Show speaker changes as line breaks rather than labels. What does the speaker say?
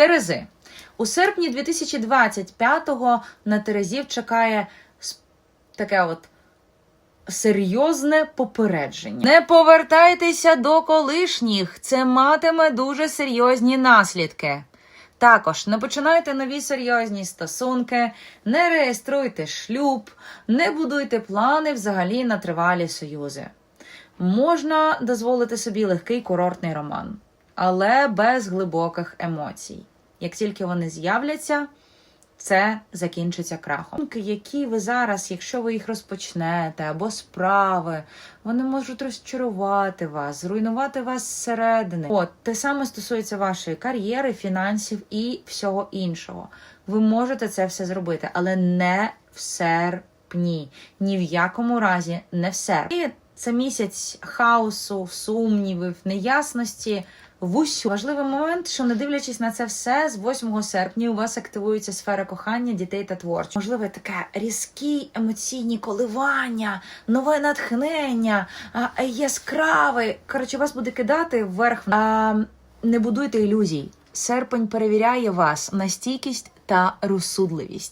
Терези. У серпні 2025-го на Терезів чекає таке от серйозне попередження. Не повертайтеся до колишніх, це матиме дуже серйозні наслідки. Також не починайте нові серйозні стосунки, не реєструйте шлюб, не будуйте плани взагалі на тривалі союзи. Можна дозволити собі легкий курортний роман, але без глибоких емоцій. Як тільки вони з'являться, це закінчиться крахом. Які ви зараз, якщо ви їх розпочнете, або справи, вони можуть розчарувати вас, зруйнувати вас зсередини. От те саме стосується вашої кар'єри, фінансів і всього іншого. Ви можете це все зробити, але не в серпні. Ні в якому разі не в серпні. Це місяць хаосу, сумнівів, неясності. В усю важливий момент, що не дивлячись на це все, з 8 серпня у вас активується сфера кохання дітей та творчості. Можливо, таке різкі емоційні коливання, нове натхнення, яскраве. Коротше, вас буде кидати вверх. А, не будуйте ілюзій. Серпень перевіряє вас на стійкість та розсудливість.